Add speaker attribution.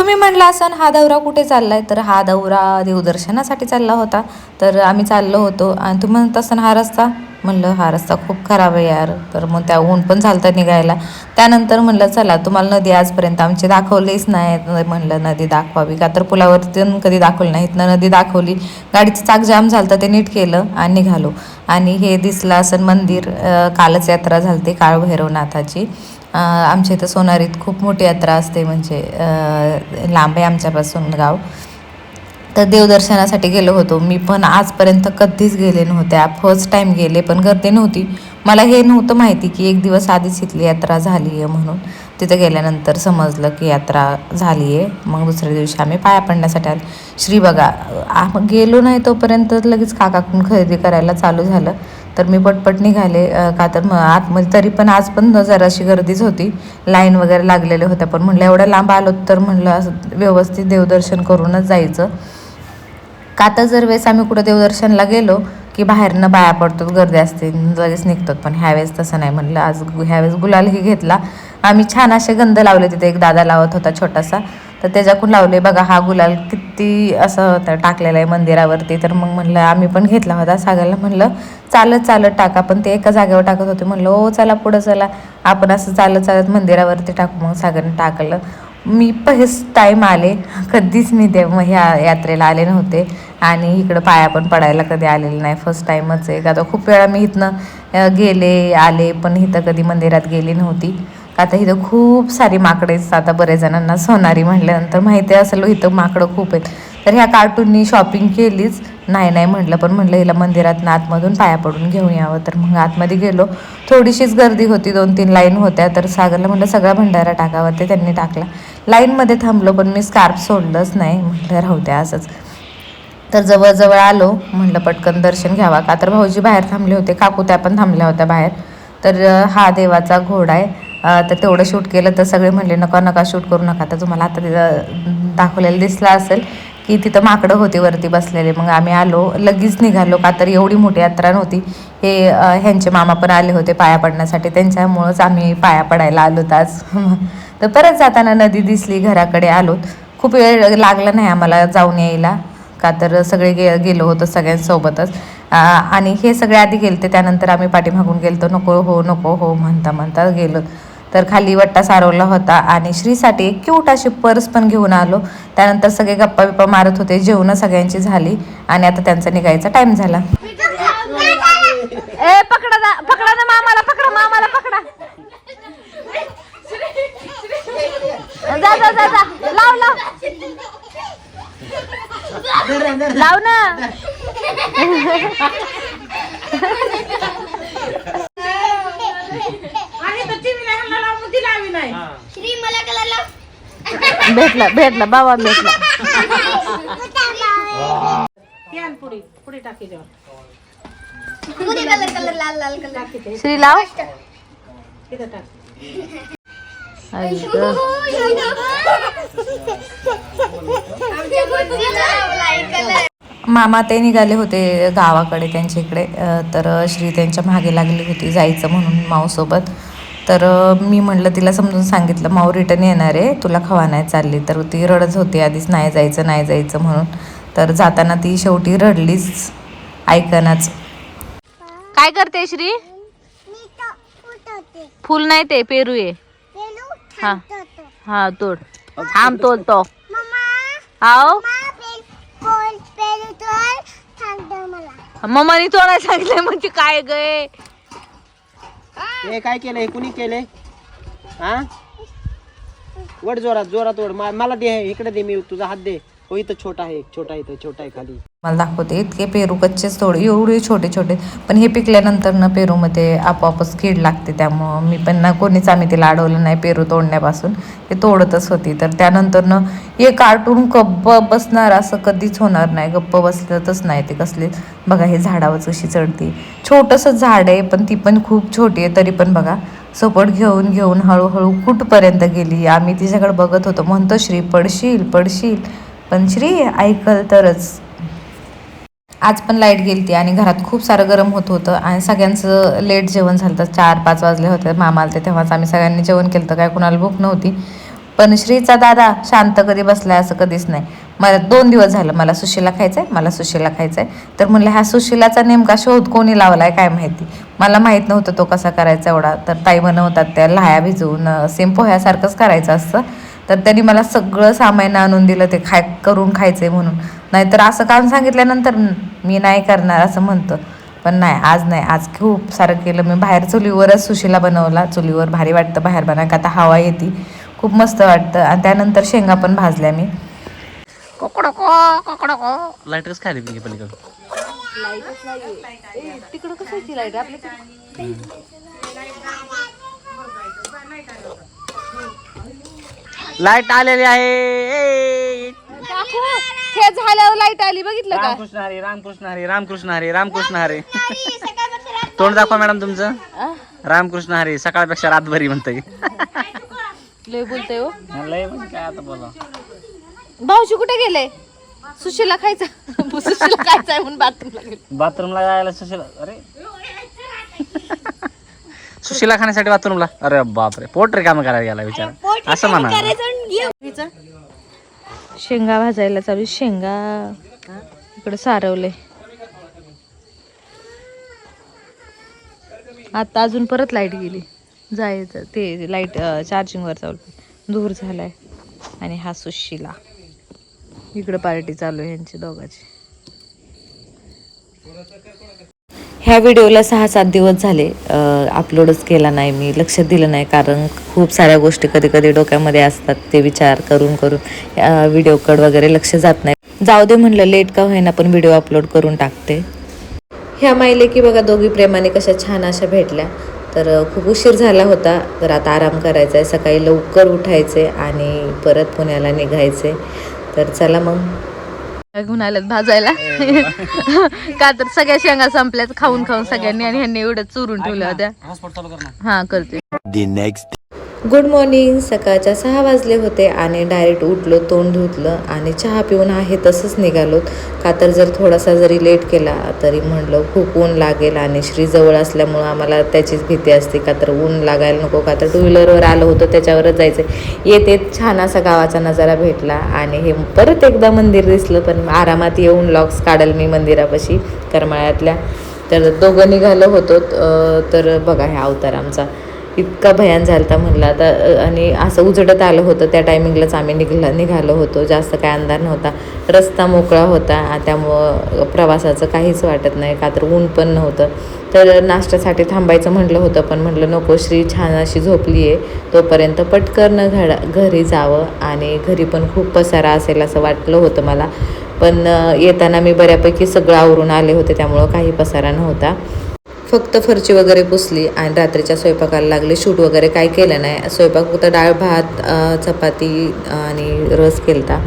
Speaker 1: तुम्ही म्हणला असन हा दौरा कुठे चाललाय? तर हा दौरा देवदर्शनासाठी चालला होता. तर आम्ही चाललो होतो आणि तुम्ही म्हणत असन हा रस्ता? म्हणलं हा रस्ता खूप खराब आहे यार. तर मग त्या ऊन पण चालतं निघायला. त्यानंतर म्हणलं चला तुम्हाला नदी आजपर्यंत आमची दाखवलीच नाही म्हणलं नदी दाखवावी का? तर पुलावरती पण कधी दाखवली नाहीत. ना नदी दाखवली. गाडीचं चाक जाम झालं तर ते नीट केलं आणि निघालो. आणि हे दिसलं असं मंदिर कालच यात्रा झालती काळभैरवनाथाची. आमच्या इथं सोनारीत खूप मोठी यात्रा असते म्हणजे लांब आहे आमच्यापासून गाव. तर देवदर्शनासाठी गेलो होतो. मी पण आजपर्यंत कधीच गेले नव्हते. फर्स्ट टाईम गेले पण गर्दी नव्हती. मला हे नव्हतं माहिती की एक दिवस आधीच इथली यात्रा झाली आहे म्हणून. तिथं गेल्यानंतर समजलं की यात्रा झाली आहे मग दुसऱ्या दिवशी आम्ही पाया पडण्यासाठी आलो. श्री बघा आ- गेलो नाही तोपर्यंत लगेच काकाकडून खरेदी करायला चालू झालं. तर मी पटपट निघाले का तर मग आतमध्ये तरी पण आज पण जराशी गर्दीच होती. लाईन वगैरे लागलेल्या होत्या पण म्हणलं एवढ्या लांब आलो तर म्हणलं असं व्यवस्थित देवदर्शन करूनच जायचं. का तर जर वेळेस आम्ही कुठं देवदर्शनला गेलो की बाहेरनं बाया पडतो गर्दी असते लगेच निघतात पण ह्यावेळेस तसं नाही म्हणलं आज ह्यावेळेस गुलालही घेतला. आम्ही छान असे गंध लावले तिथे एक दादा लावत होता छोटासा. तर त्याच्याकडून लावले बघा हा गुलाल किती असं होता टाकलेला आहे मंदिरावरती. तर मग म्हणलं आम्ही पण घेतला होता. सागरला म्हणलं चालत चालत टाका. पण ते एका जागेवर टाकत होते. म्हणलं ओ चला पुढं चला. आपण असं चालत चालत मंदिरावरती टाकू. मग सागरने टाकलं. मी पहिस टाईम आले. कधीच मी देव ह्या यात्रेला आले नव्हते. आणि इकडं पाया पण पडायला कधी आलेलं नाही. फर्स्ट टाईमच आहे. का खूप वेळा मी इथनं गेले आले पण इथं कधी मंदिरात गेली नव्हती. आता इथं खूप सारी माकडे आहेत. आता बरेच जणांना सोनारी म्हटल्यानंतर माहिती असेल इथं माकडं खूप आहेत. तर ह्या कार्टूननी शॉपिंग केलीच. नाही नाही म्हटलं पण म्हटलं हिला मंदिरात आतमधून पाया पडून घेऊन यावं. तर मग आतमध्ये गेलो. थोडीशीच गर्दी होती दोन तीन लाईन होत्या. तर सागरला म्हटलं सगळा भंडारा टाकावा. ते त्यांनी टाकला. लाईनमध्ये थांबलो पण मी स्कार्फ सोडलंच नाही. म्हटलं राहू द्या असंच. तर जवळजवळ आलो. म्हटलं पटकन दर्शन घ्यावा का? तर भाऊजी बाहेर थांबले होते. काकू त्या पण थांबल्या होत्या बाहेर. तर हा देवाचा घोडा आहे. तर तेवढं शूट केलं तर सगळे म्हणले नका नका शूट करू नका. तर तुम्हाला आता तिथं दाखवलेलं दिसलं असेल की तिथं माकडं होती वरती बसलेले. मग आम्ही आलो लगेच निघालो. का तर एवढी मोठी यात्रा नव्हती. हे ह्यांचे मामा पण आले होते पाया पडण्यासाठी. त्यांच्यामुळंच आम्ही पाया पडायला आलो आज तर परत जाताना नदी दिसली घराकडे आलो. खूप वेळ लागला नाही आम्हाला जाऊन यायला. का तर सगळे गे गेलो होतो सगळ्यांसोबतच. आणि हे सगळे आधी गेलते त्यानंतर आम्ही पाठीमागून गेलतो. नको हो नको हो म्हणता म्हणता गेलो. तर खाली वट्टा सारवला होता आणि श्रीसाठी एक क्यूट अशी पर्स पण घेऊन आलो. त्यानंतर सगळे गप्पा बिप्पा मारत होते जेवणं सगळ्यांची झाली आणि आता त्यांचा निघायचा टाईम झाला. ए पकडा ना पकडा ना मामाला पकडा मामाला पकडा. जा जा जा जा. लाव लाव. लाव ना
Speaker 2: आणि तो टीव्ही नाही हल्ला लावून ती लावी नाही
Speaker 3: श्री मला कलर लाव
Speaker 1: भेटला भेटला बाबा भेटला.
Speaker 2: यान पुढे पुढे टाकी
Speaker 1: श्री लाव. मामा ते निघाले होते गावाकडे त्यांच्या इकडे. तर श्री त्यांच्या मागे लागली होती जायचं म्हणून माऊसोबत तर मी म्हणलं तिला समजून सांगितलं माऊ रिटर्न येणार आहे तुला खवा नाही चालली. तर ती रडत होती आधीच नाही जायचं नाही जायचं म्हणून. तर जाताना ती शेवटी रडलीच. ऐकनाच काय करते श्री? फुल नाही ते पेरू आहे हा. हा तोड. थांब तोडतो. आओ. मम्मानी तोडायला सांगितलंय म्हणजे काय गय
Speaker 4: हे काय केलंय? कुणी केलंय? हा? वड जोरात जोरात वड. मा- मला दे इकडे दे मी तुझा हात दे. हो इथं छोटा आहे छोटा इथं छोटा आहे खाली.
Speaker 1: मला दाखवते इतके पेरू कच्चेच थोडे एवढे छोटे छोटे. पण हे पिकल्यानंतर ना पेरूमध्ये आपोआपच कीड लागते त्यामुळं मी पण ना कोणीच आम्ही तिला अडवलं नाही पेरू तोडण्यापासून. ते तोडतच होती तर त्यानंतर ना हे कार्टून गप्प बसणार असं कधीच होणार नाही गप्प बसतच नाही ते कसले. बघा हे झाडावरच कशी चढते. छोटंसं झाड आहे पण ती पण खूप छोटी आहे तरी पण बघा. सपोर्ट घेऊन घेऊन हळूहळू कुठपर्यंत गेली आम्ही तिच्याकडे बघत होतो. म्हणतो श्री पडशील पडशील. पण श्री ऐकल तरच. आज पण लाइट गेलती आणि घरात खूप सारं गरम होत होतं आणि सगळ्यांचं लेट जेवण झालं होतं चार पाच वाजले होते. मामा आलते तेव्हाच आम्ही सगळ्यांनी जेवण केलं तर काय कुणाला भूक नव्हती. पण श्रीचा दादा शांत कधी बसला असं कधीच नाही. मला दोन दिवस झालं. मला सुशीला खायचंय मला सुशीला खायचंय. तर म्हणलं ह्या सुशिलाचा नेमका शोध कोणी लावलाय काय माहिती? मला माहीत नव्हतं तो कसा करायचा एवढा. तर ताई बनवतात त्या लाह्या भिजवून सेम पोह्यासारखंच करायचं असतं. तर त्यांनी मला सगळं सामान आणून दिलं ते खाय करून खायचंय म्हणून. नाहीतर असं काम सांगितल्यानंतर मी नाही करणार असं म्हणतं. पण नाही आज नाही. आज खूप सारं केलं. मी बाहेर चुलीवरच सुशीला बनवला. चुलीवर भारी वाटतं बाहेर बनवा का आता हवा येते. खूप मस्त वाटतं. आणि त्यानंतर शेंगा पण भाजल्या मी.
Speaker 5: लाईटच खाली
Speaker 1: तिकडं कसं लाइट आपल्या
Speaker 5: लाइट आलेली आहे. ए!
Speaker 1: हे झाल्यावर लाइट आली बघितलं का?
Speaker 5: रामकृष्ण हरी रामकृष्ण हरी रामकृष्ण हरी रामकृष्ण हरी. तोंड दाखवा मॅडम तुमचं. रामकृष्ण हरी सकाळपेक्षा रातभरी म्हणतंय.
Speaker 1: लय बोलतोय हो.
Speaker 5: लय म्हणजे काय आता बोला.
Speaker 1: भाऊजी कुठे गेले? सुशीला खायचा. सुशीला खायचा म्हणून बाथरूमला गेले.
Speaker 5: बाथरूमला जायला सुशीला अरे सुशीला खाण्यासाठी बाथरूमला अरे बापरे पोट रिकामं करायला गेला विचार. असं म्हणा
Speaker 1: शेंगा भाजायला चालू शेंगा इकडे सारवले आता अजून परत लाइट गेली. जायचं ते लाइट चार्जिंगवर चालू दूर झालाय. आणि हा सुशिला. इकडे पार्टी चालू आहे यांची दोघांची. ह्या व्हिडिओला सहा सात दिवस झाले अपलोडच केला नाही मी लक्ष दिलं नाही. कारण खूप साऱ्या गोष्टी कधी कधी डोक्यामध्ये असतात ते विचार करून करून व्हिडिओकड वगैरे लक्ष जात नाही. जाऊ दे म्हणलं लेट का होईना पण व्हिडिओ अपलोड करून टाकते. ह्या माहिले की बघा दोघी प्रेमाने कशा छान अशा भेटल्या. तर खूप उशीर झाला होता. तर आता आराम करायचा आहे सकाळी लवकर उठायचे आणि परत पुण्याला निघायचे. तर चला मग. घेऊन आल्यात भाजायला? का तर सगळ्या शेंगा संपल्यात खाऊन खाऊन सगळ्यांनी आणि ह्यांनी एवढं चुरून ठेवल्या होत्या. हा करते. गुड मॉर्निंग सकाळच्या सहा वाजले होते आणि डायरेक्ट उठलो तोंड धुतलं आणि चहा पिऊन आहे तसंच निघालो. का तर जर थोडासा जरी लेट केला तरी म्हणलं खूप ऊन लागेल आणि श्री जवळ असल्यामुळं आम्हाला त्याचीच भीती असते. का तर ऊन लागायला नको का तर टू व्हीलरवर आलो होतो त्याच्यावरच जायचं येते छान असा गावाचा नजारा भेटला आणि हे परत एकदा मंदिर दिसलं पण आरामात येऊन लॉक्स काढल मी मंदिरापाशी करमाळ्यातल्या. तर दोघं निघालो होतो तर बघा हे अवतार आमचा. इतका भयान झालता म्हणला. आता आणि असं उजडत आलं होतं. त्या टायमिंगलाच आम्ही निघला निघालो होतो. जास्त काय अंधार नव्हता. रस्ता मोकळा होता. त्यामुळं प्रवासाचं काहीच वाटत नाही. का तर ऊन पण नव्हतं. तर नाश्त्यासाठी थांबायचं म्हटलं होतं. पण म्हटलं नको श्री छान अशी झोपली आहे. तोपर्यंत पटकन घडा घरी जावं. आणि घरी पण खूप पसारा असेल असं वाटलं होतं मला. पण येताना मी बऱ्यापैकी सगळं आवरून आले होते. त्यामुळं काही पसारा नव्हता. फक्त फरची वगैरे पुसली आणि रात्रीच्या स्वयंपाकाला लागले. शूट वगैरे काय केलं नाही. स्वयंपाक फक्त डाळ भात चपाती आणि रस केलता.